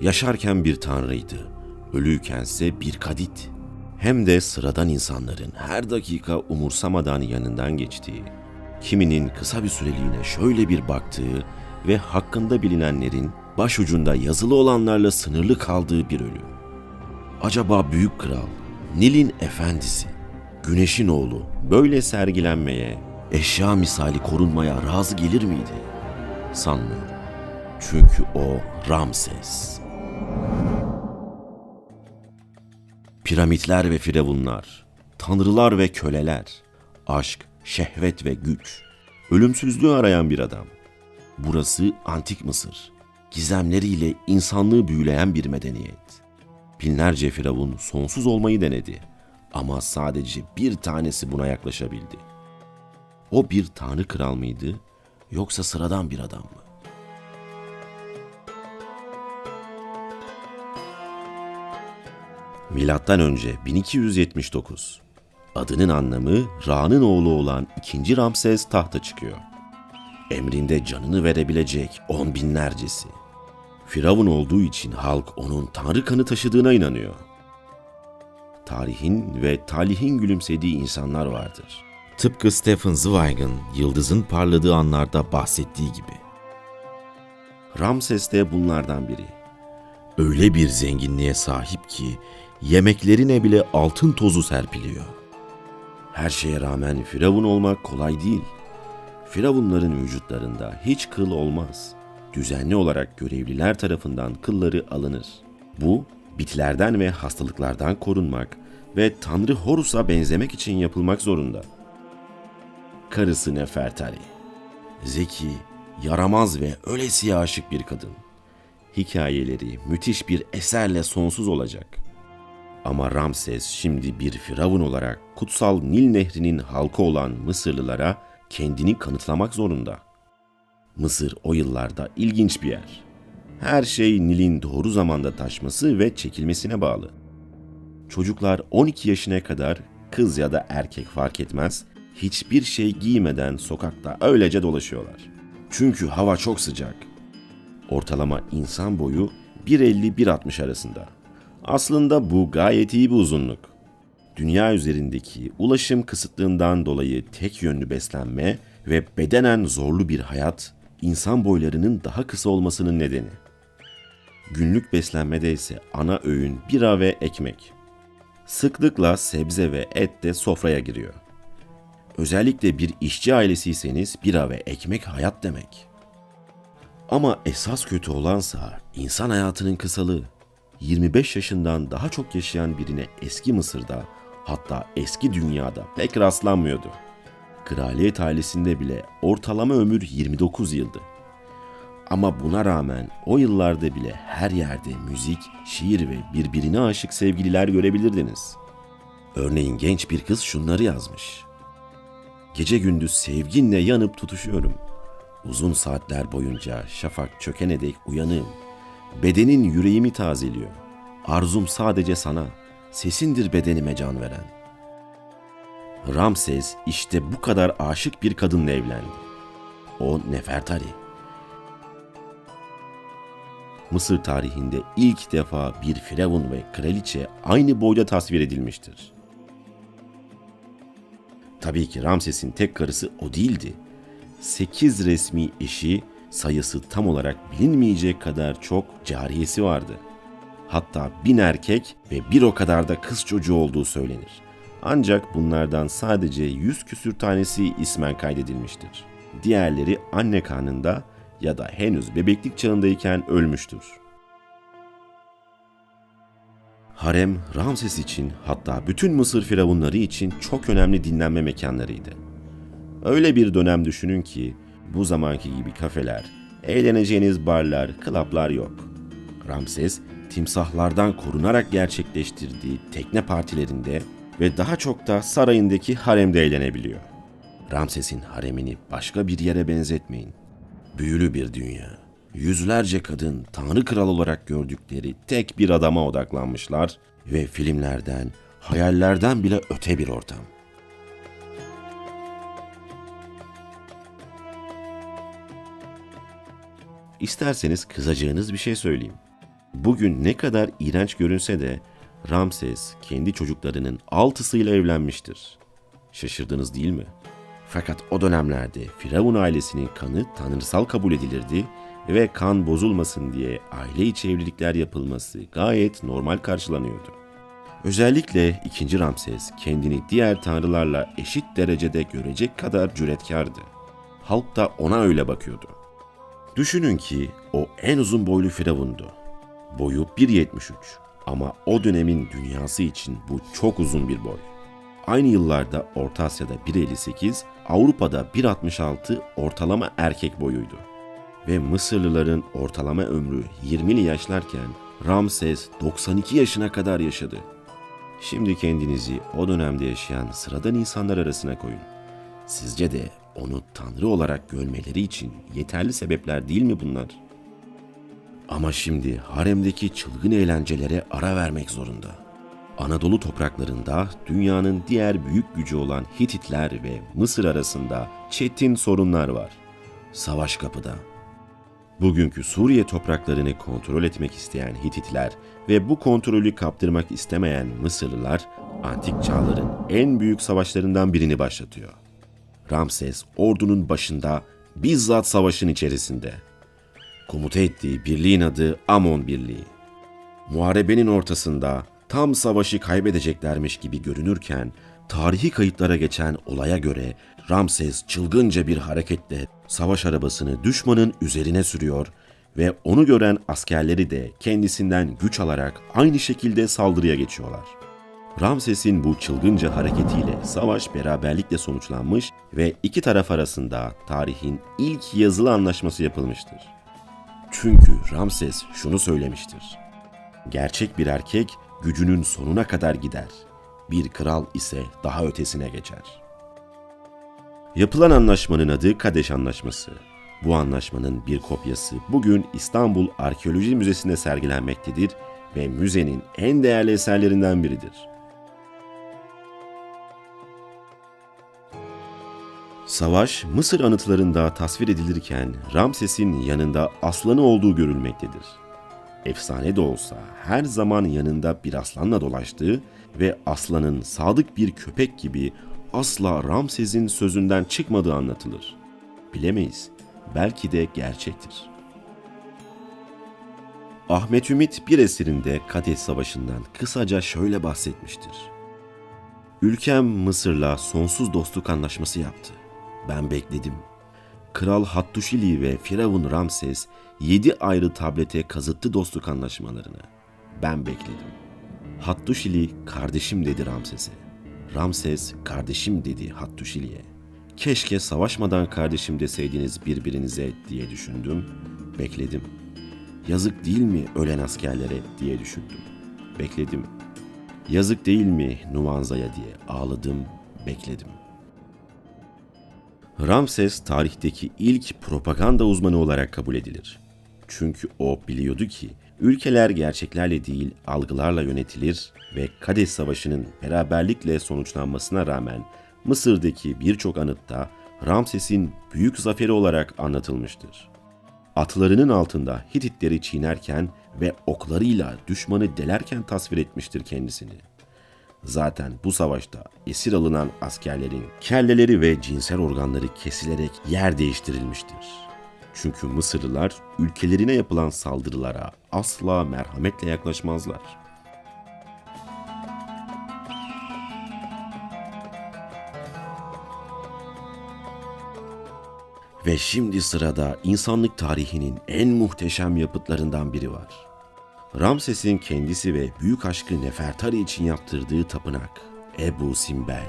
Yaşarken bir tanrıydı, ölüykense bir kadit. Hem de sıradan insanların her dakika umursamadan yanından geçtiği, kiminin kısa bir süreliğine şöyle bir baktığı ve hakkında bilinenlerin başucunda yazılı olanlarla sınırlı kaldığı bir ölüm. Acaba büyük kral, Nil'in efendisi, güneşin oğlu böyle sergilenmeye, eşya misali korunmaya razı gelir miydi? Sanmıyorum. Çünkü o Ramses. Piramitler ve firavunlar, tanrılar ve köleler, aşk, şehvet ve güç, ölümsüzlüğü arayan bir adam. Burası antik Mısır. Gizemleriyle insanlığı büyüleyen bir medeniyet. Binlerce firavun sonsuz olmayı denedi ama sadece bir tanesi buna yaklaşabildi. O bir tanrı kral mıydı yoksa sıradan bir adam mı? Milattan önce 1279. Adının anlamı Ra'nın oğlu olan 2. Ramses tahta çıkıyor. Emrinde canını verebilecek on binlercesi. Firavun olduğu için halk onun tanrı kanı taşıdığına inanıyor. Tarihin ve talihin gülümsediği insanlar vardır. Tıpkı Stephen Zweig'ın yıldızın parladığı anlarda bahsettiği gibi. Ramses de bunlardan biri. Öyle bir zenginliğe sahip ki yemeklerine bile altın tozu serpiliyor. Her şeye rağmen firavun olmak kolay değil. Firavunların vücutlarında hiç kıl olmaz. Düzenli olarak görevliler tarafından kılları alınır. Bu, bitlerden ve hastalıklardan korunmak ve Tanrı Horus'a benzemek için yapılmak zorunda. Karısı Nefertari. Zeki, yaramaz ve ölesiye aşık bir kadın. Hikayeleri müthiş bir eserle sonsuz olacak. Ama Ramses şimdi bir firavun olarak kutsal Nil Nehri'nin halkı olan Mısırlılara kendini kanıtlamak zorunda. Mısır o yıllarda ilginç bir yer. Her şey Nil'in doğru zamanda taşması ve çekilmesine bağlı. Çocuklar 12 yaşına kadar kız ya da erkek fark etmez hiçbir şey giymeden sokakta öylece dolaşıyorlar. Çünkü hava çok sıcak. Ortalama insan boyu 1.50-1.60 arasında. Aslında bu gayet iyi bir uzunluk. Dünya üzerindeki ulaşım kısıtlığından dolayı tek yönlü beslenme ve bedenen zorlu bir hayat insan boylarının daha kısa olmasının nedeni. Günlük beslenmede ise ana öğün bira ve ekmek. Sıklıkla sebze ve et de sofraya giriyor. Özellikle bir işçi ailesiyseniz bira ve ekmek hayat demek. Ama esas kötü olansa insan hayatının kısalığı. 25 yaşından daha çok yaşayan birine eski Mısır'da hatta eski dünyada pek rastlanmıyordu. Kraliyet ailesinde bile ortalama ömür 29 yıldı. Ama buna rağmen o yıllarda bile her yerde müzik, şiir ve birbirine aşık sevgililer görebilirdiniz. Örneğin genç bir kız şunları yazmış. Gece gündüz sevginle yanıp tutuşuyorum. Uzun saatler boyunca şafak çökene dek uyanığım. Bedenin yüreğimi tazeliyor. Arzum sadece sana, sesindir bedenime can veren. Ramses işte bu kadar aşık bir kadınla evlendi. O Nefertari. Mısır tarihinde ilk defa bir firavun ve kraliçe aynı boyda tasvir edilmiştir. Tabii ki Ramses'in tek karısı o değildi. Sekiz resmi eşi sayısı tam olarak bilinmeyecek kadar çok cariyesi vardı. Hatta bin erkek ve bir o kadar da kız çocuğu olduğu söylenir. Ancak bunlardan sadece yüz küsür tanesi ismen kaydedilmiştir. Diğerleri anne karnında ya da henüz bebeklik çağındayken ölmüştür. Harem, Ramses için hatta bütün Mısır firavunları için çok önemli dinlenme mekanlarıydı. Öyle bir dönem düşünün ki bu zamanki gibi kafeler, eğleneceğiniz barlar, klaplar yok. Ramses, timsahlardan korunarak gerçekleştirdiği tekne partilerinde ve daha çok da sarayındaki haremde eğlenebiliyor. Ramses'in haremini başka bir yere benzetmeyin. Büyülü bir dünya. Yüzlerce kadın tanrı kral olarak gördükleri tek bir adama odaklanmışlar ve filmlerden, hayallerden bile öte bir ortam. İsterseniz kızacağınız bir şey söyleyeyim. Bugün ne kadar iğrenç görünse de Ramses kendi çocuklarının altısıyla evlenmiştir. Şaşırdınız değil mi? Fakat o dönemlerde Firavun ailesinin kanı tanrısal kabul edilirdi ve kan bozulmasın diye aile içi evlilikler yapılması gayet normal karşılanıyordu. Özellikle 2. Ramses kendini diğer tanrılarla eşit derecede görecek kadar cüretkardı. Halk da ona öyle bakıyordu. Düşünün ki o en uzun boylu firavundu. Boyu 1.73 ama o dönemin dünyası için bu çok uzun bir boy. Aynı yıllarda Orta Asya'da 1.58, Avrupa'da 1.66 ortalama erkek boyuydu. Ve Mısırlıların ortalama ömrü 20'li yaşlarken Ramses 92 yaşına kadar yaşadı. Şimdi kendinizi o dönemde yaşayan sıradan insanlar arasına koyun. Sizce de onu tanrı olarak görmeleri için yeterli sebepler değil mi bunlar? Ama şimdi haremdeki çılgın eğlencelere ara vermek zorunda. Anadolu topraklarında dünyanın diğer büyük gücü olan Hititler ve Mısır arasında çetin sorunlar var. Savaş kapıda. Bugünkü Suriye topraklarını kontrol etmek isteyen Hititler ve bu kontrolü kaptırmak istemeyen Mısırlılar antik çağların en büyük savaşlarından birini başlatıyor. Ramses ordunun başında bizzat savaşın içerisinde. Komuta ettiği birliğin adı Amon Birliği. Muharebenin ortasında tam savaşı kaybedeceklermiş gibi görünürken tarihi kayıtlara geçen olaya göre Ramses çılgınca bir hareketle savaş arabasını düşmanın üzerine sürüyor ve onu gören askerleri de kendisinden güç alarak aynı şekilde saldırıya geçiyorlar. Ramses'in bu çılgınca hareketiyle savaş beraberlikle sonuçlanmış ve iki taraf arasında tarihin ilk yazılı anlaşması yapılmıştır. Çünkü Ramses şunu söylemiştir. Gerçek bir erkek gücünün sonuna kadar gider. Bir kral ise daha ötesine geçer. Yapılan anlaşmanın adı Kadeş Anlaşması. Bu anlaşmanın bir kopyası bugün İstanbul Arkeoloji Müzesi'nde sergilenmektedir ve müzenin en değerli eserlerinden biridir. Savaş Mısır anıtlarında tasvir edilirken Ramses'in yanında aslanı olduğu görülmektedir. Efsane de olsa her zaman yanında bir aslanla dolaştığı ve aslanın sadık bir köpek gibi asla Ramses'in sözünden çıkmadığı anlatılır. Bilemeyiz. Belki de gerçektir. Ahmet Ümit bir eserinde Kadeş Savaşı'ndan kısaca şöyle bahsetmiştir. Ülkem Mısır'la sonsuz dostluk anlaşması yaptı. Ben bekledim. Kral Hattuşili ve Firavun Ramses yedi ayrı tablete kazıttı dostluk anlaşmalarını. Ben bekledim. Hattuşili kardeşim dedi Ramses'e. Ramses kardeşim dedi Hattuşili'ye. Keşke savaşmadan kardeşim deseydiniz birbirinize diye düşündüm. Bekledim. Yazık değil mi ölen askerlere diye düşündüm. Bekledim. Yazık değil mi Numanza'ya diye ağladım, bekledim. Ramses tarihteki ilk propaganda uzmanı olarak kabul edilir. Çünkü o biliyordu ki ülkeler gerçeklerle değil algılarla yönetilir ve Kadeş Savaşı'nın beraberlikle sonuçlanmasına rağmen Mısır'daki birçok anıtta Ramses'in büyük zaferi olarak anlatılmıştır. Atlarının altında Hititleri çiğnerken ve oklarıyla düşmanı delerken tasvir etmiştir kendisini. Zaten bu savaşta esir alınan askerlerin kelleleri ve cinsel organları kesilerek yer değiştirilmiştir. Çünkü Mısırlılar ülkelerine yapılan saldırılara asla merhametle yaklaşmazlar. Ve şimdi sırada insanlık tarihinin en muhteşem yapıtlarından biri var. Ramses'in kendisi ve büyük aşkı Nefertari için yaptırdığı tapınak Ebu Simbel.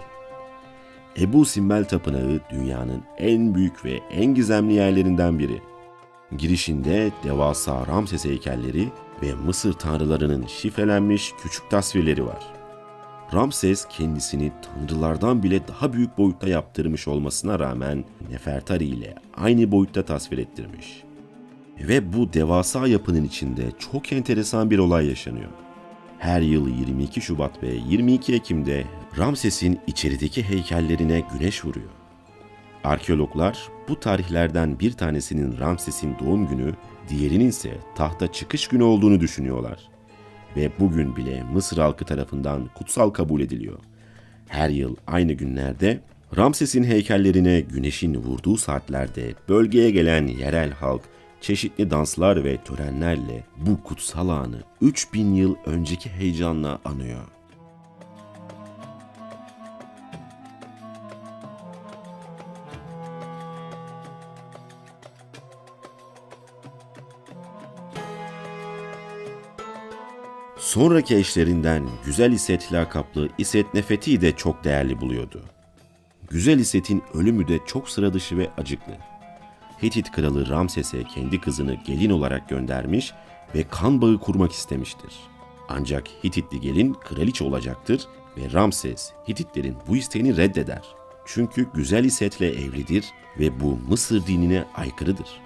Ebu Simbel Tapınağı dünyanın en büyük ve en gizemli yerlerinden biri. Girişinde devasa Ramses heykelleri ve Mısır tanrılarının şifrelenmiş küçük tasvirleri var. Ramses kendisini tanrılardan bile daha büyük boyutta yaptırmış olmasına rağmen Nefertari ile aynı boyutta tasvir ettirmiş. Ve bu devasa yapının içinde çok enteresan bir olay yaşanıyor. Her yıl 22 Şubat ve 22 Ekim'de Ramses'in içerideki heykellerine güneş vuruyor. Arkeologlar bu tarihlerden bir tanesinin Ramses'in doğum günü, diğerinin ise tahta çıkış günü olduğunu düşünüyorlar. Ve bugün bile Mısır halkı tarafından kutsal kabul ediliyor. Her yıl aynı günlerde Ramses'in heykellerine güneşin vurduğu saatlerde bölgeye gelen yerel halk çeşitli danslar ve törenlerle bu kutsal anı 3000 yıl önceki heyecanla anıyor. Sonraki eşlerinden Güzel İset lakaplı İset Nefeti'yi de çok değerli buluyordu. Güzel İset'in ölümü de çok sıra dışı ve acıklı. Hitit kralı Ramses'e kendi kızını gelin olarak göndermiş ve kan bağı kurmak istemiştir. Ancak Hititli gelin kraliçe olacaktır ve Ramses Hititlerin bu isteğini reddeder. Çünkü Güzel İset'le evlidir ve bu Mısır dinine aykırıdır.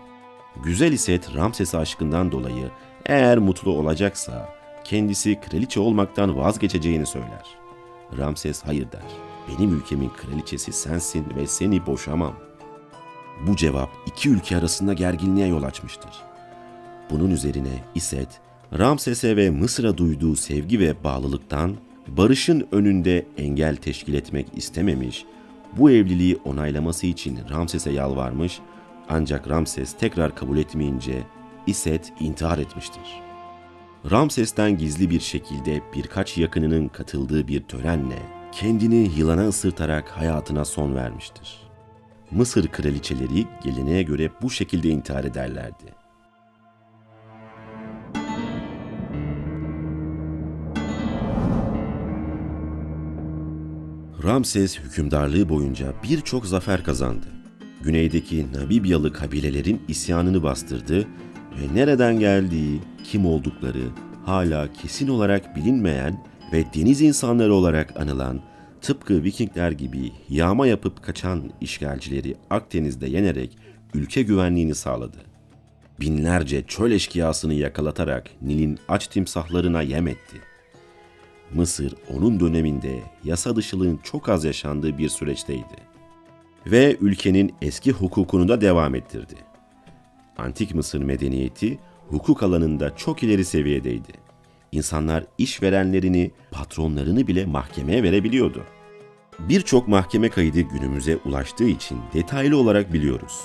Güzel İset Ramses aşkından dolayı eğer mutlu olacaksa kendisi kraliçe olmaktan vazgeçeceğini söyler. Ramses hayır der. Benim ülkemin kraliçesi sensin ve seni boşamam. Bu cevap iki ülke arasında gerginliğe yol açmıştır. Bunun üzerine İset, Ramses'e ve Mısır'a duyduğu sevgi ve bağlılıktan barışın önünde engel teşkil etmek istememiş, bu evliliği onaylaması için Ramses'e yalvarmış ancak Ramses tekrar kabul etmeyince İset intihar etmiştir. Ramses'ten gizli bir şekilde birkaç yakınının katıldığı bir törenle kendini yılana ısırtarak hayatına son vermiştir. Mısır kraliçeleri geleneğe göre bu şekilde intihar ederlerdi. Ramses hükümdarlığı boyunca birçok zafer kazandı. Güneydeki Nabibyalı kabilelerin isyanını bastırdı ve nereden geldiği, kim oldukları hala kesin olarak bilinmeyen ve deniz insanları olarak anılan tıpkı Vikingler gibi yağma yapıp kaçan işgalcileri Akdeniz'de yenerek ülke güvenliğini sağladı. Binlerce çöl eşkıyasını yakalatarak Nil'in aç timsahlarına yem etti. Mısır onun döneminde yasa dışılığın çok az yaşandığı bir süreçteydi. Ve ülkenin eski hukukunu da devam ettirdi. Antik Mısır medeniyeti hukuk alanında çok ileri seviyedeydi. İnsanlar işverenlerini, patronlarını bile mahkemeye verebiliyordu. Birçok mahkeme kaydı günümüze ulaştığı için detaylı olarak biliyoruz.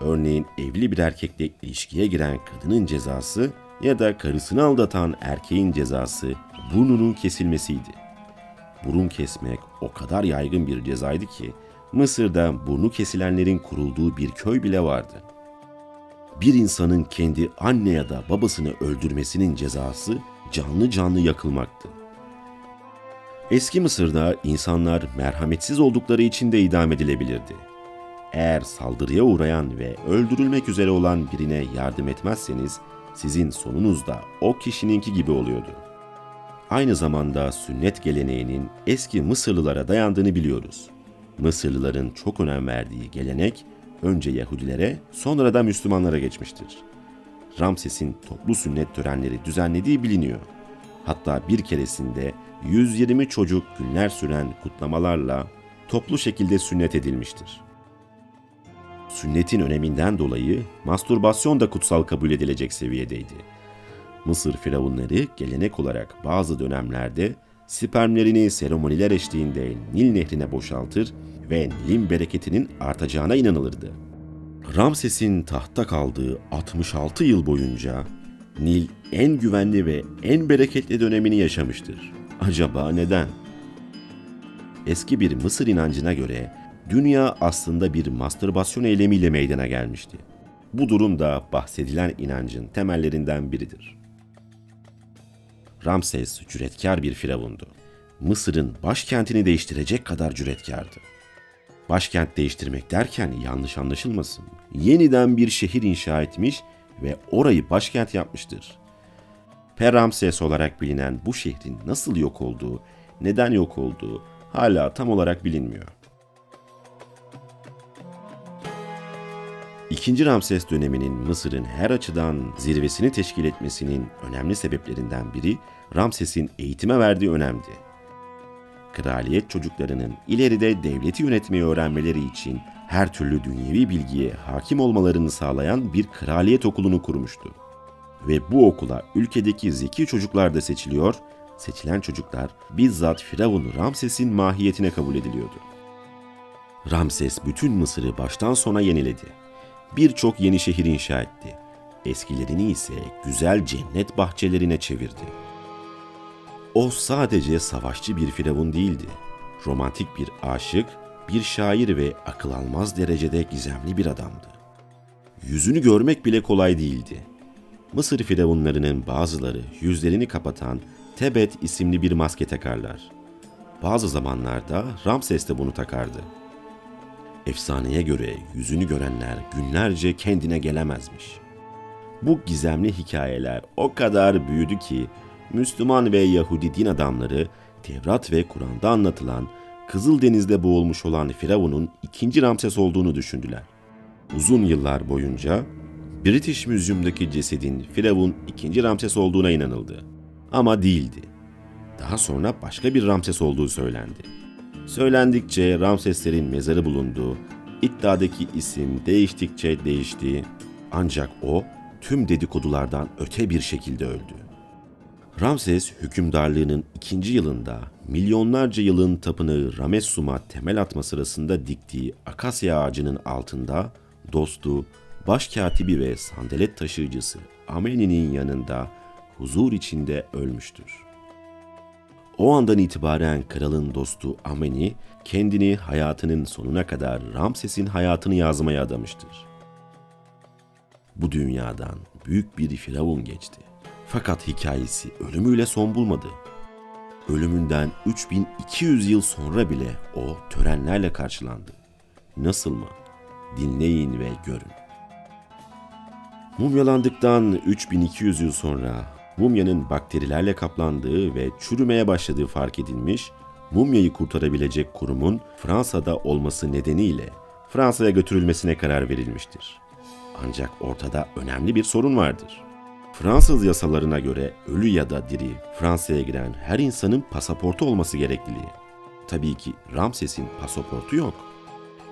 Örneğin evli bir erkekle ilişkiye giren kadının cezası ya da karısını aldatan erkeğin cezası burnunun kesilmesiydi. Burun kesmek o kadar yaygın bir cezaydı ki Mısır'da burnu kesilenlerin kurulduğu bir köy bile vardı bir insanın kendi anne ya da babasını öldürmesinin cezası canlı canlı yakılmaktı. Eski Mısır'da insanlar merhametsiz oldukları için de idam edilebilirdi. Eğer saldırıya uğrayan ve öldürülmek üzere olan birine yardım etmezseniz sizin sonunuz da o kişininki gibi oluyordu. Aynı zamanda sünnet geleneğinin eski Mısırlılara dayandığını biliyoruz. Mısırlıların çok önem verdiği gelenek önce Yahudilere sonra da Müslümanlara geçmiştir. Ramses'in toplu sünnet törenleri düzenlediği biliniyor. Hatta bir keresinde 120 çocuk günler süren kutlamalarla toplu şekilde sünnet edilmiştir. Sünnetin öneminden dolayı mastürbasyon da kutsal kabul edilecek seviyedeydi. Mısır firavunları gelenek olarak bazı dönemlerde spermlerini seremoniler eşliğinde Nil nehrine boşaltır ve Nil'in bereketinin artacağına inanılırdı. Ramses'in tahta kaldığı 66 yıl boyunca Nil en güvenli ve en bereketli dönemini yaşamıştır. Acaba neden? Eski bir Mısır inancına göre dünya aslında bir mastürbasyon eylemiyle meydana gelmişti. Bu durum da bahsedilen inancın temellerinden biridir. Ramses cüretkar bir firavundu. Mısır'ın başkentini değiştirecek kadar cüretkardı. Başkent değiştirmek derken yanlış anlaşılmasın. Yeniden bir şehir inşa etmiş ve orayı başkent yapmıştır. Peramses olarak bilinen bu şehrin nasıl yok olduğu, neden yok olduğu hala tam olarak bilinmiyor. İkinci Ramses döneminin Mısır'ın her açıdan zirvesini teşkil etmesinin önemli sebeplerinden biri Ramses'in eğitime verdiği önemdi. Kraliyet çocuklarının ileride devleti yönetmeyi öğrenmeleri için her türlü dünyevi bilgiye hakim olmalarını sağlayan bir kraliyet okulunu kurmuştu. Ve bu okula ülkedeki zeki çocuklar da seçiliyor, seçilen çocuklar bizzat Firavun Ramses'in mahiyetine kabul ediliyordu. Ramses bütün Mısır'ı baştan sona yeniledi. Birçok yeni şehir inşa etti. Eskilerini ise güzel cennet bahçelerine çevirdi. O sadece savaşçı bir firavun değildi. Romantik bir aşık, bir şair ve akıl almaz derecede gizemli bir adamdı. Yüzünü görmek bile kolay değildi. Mısır firavunlarının bazıları yüzlerini kapatan Tebet isimli bir maske takarlar. Bazı zamanlarda Ramses de bunu takardı. Efsaneye göre yüzünü görenler günlerce kendine gelemezmiş. Bu gizemli hikayeler o kadar büyüdü ki Müslüman ve Yahudi din adamları Tevrat ve Kur'an'da anlatılan Kızıldeniz'de boğulmuş olan Firavun'un ikinci Ramses olduğunu düşündüler. Uzun yıllar boyunca British Museum'daki cesedin Firavun ikinci Ramses olduğuna inanıldı. Ama değildi. Daha sonra başka bir Ramses olduğu söylendi. Söylendikçe Ramseslerin mezarı bulundu, iddiadaki isim değiştikçe değişti ancak o tüm dedikodulardan öte bir şekilde öldü. Ramses hükümdarlığının ikinci yılında milyonlarca yılın tapınağı Ramessum'a temel atma sırasında diktiği akasya ağacının altında dostu, başkatibi ve sandalet taşıyıcısı Ameni'nin yanında huzur içinde ölmüştür. O andan itibaren kralın dostu Ameni kendini hayatının sonuna kadar Ramses'in hayatını yazmaya adamıştır. Bu dünyadan büyük bir firavun geçti. Fakat hikayesi ölümüyle son bulmadı. Ölümünden 3200 yıl sonra bile o törenlerle karşılandı. Nasıl mı? Dinleyin ve görün. Mumyalandıktan 3200 yıl sonra mumyanın bakterilerle kaplandığı ve çürümeye başladığı fark edilmiş, mumyayı kurtarabilecek kurumun Fransa'da olması nedeniyle Fransa'ya götürülmesine karar verilmiştir. Ancak ortada önemli bir sorun vardır. Fransız yasalarına göre ölü ya da diri Fransa'ya giren her insanın pasaportu olması gerekliliği. Tabii ki Ramses'in pasaportu yok.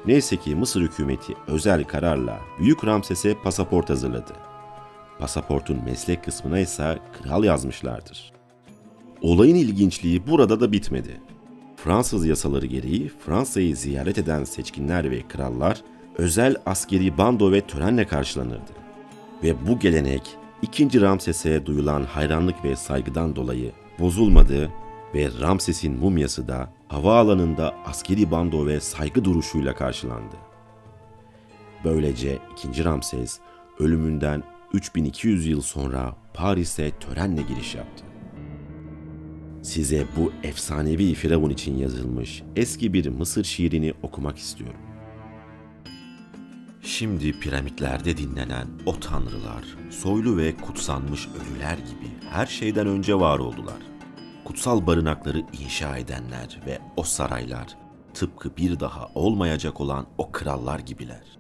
Neyse ki Mısır hükümeti özel kararla Büyük Ramses'e pasaport hazırladı. Pasaportun meslek kısmına ise kral yazmışlardır. Olayın ilginçliği burada da bitmedi. Fransız yasaları gereği Fransa'yı ziyaret eden seçkinler ve krallar özel askeri bando ve törenle karşılanırdı. Ve bu gelenek 2. Ramses'e duyulan hayranlık ve saygıdan dolayı bozulmadı ve Ramses'in mumyası da havaalanında askeri bando ve saygı duruşuyla karşılandı. Böylece 2. Ramses ölümünden 3200 yıl sonra Paris'e törenle giriş yaptı. Size bu efsanevi firavun için yazılmış eski bir Mısır şiirini okumak istiyorum. Şimdi piramitlerde dinlenen o tanrılar, soylu ve kutsanmış ölüler gibi her şeyden önce var oldular. Kutsal barınakları inşa edenler ve o saraylar, tıpkı bir daha olmayacak olan o krallar gibiler.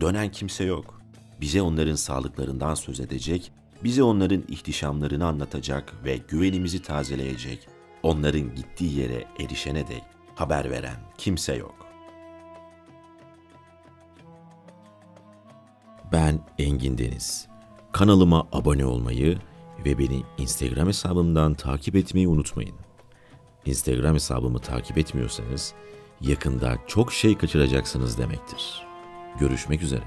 Dönen kimse yok. Bize onların sağlıklarından söz edecek, bize onların ihtişamlarını anlatacak ve güvenimizi tazeleyecek, onların gittiği yere erişene dek haber veren kimse yok. Ben Engin Deniz. Kanalıma abone olmayı ve beni Instagram hesabımdan takip etmeyi unutmayın. Instagram hesabımı takip etmiyorsanız yakında çok şey kaçıracaksınız demektir. Görüşmek üzere.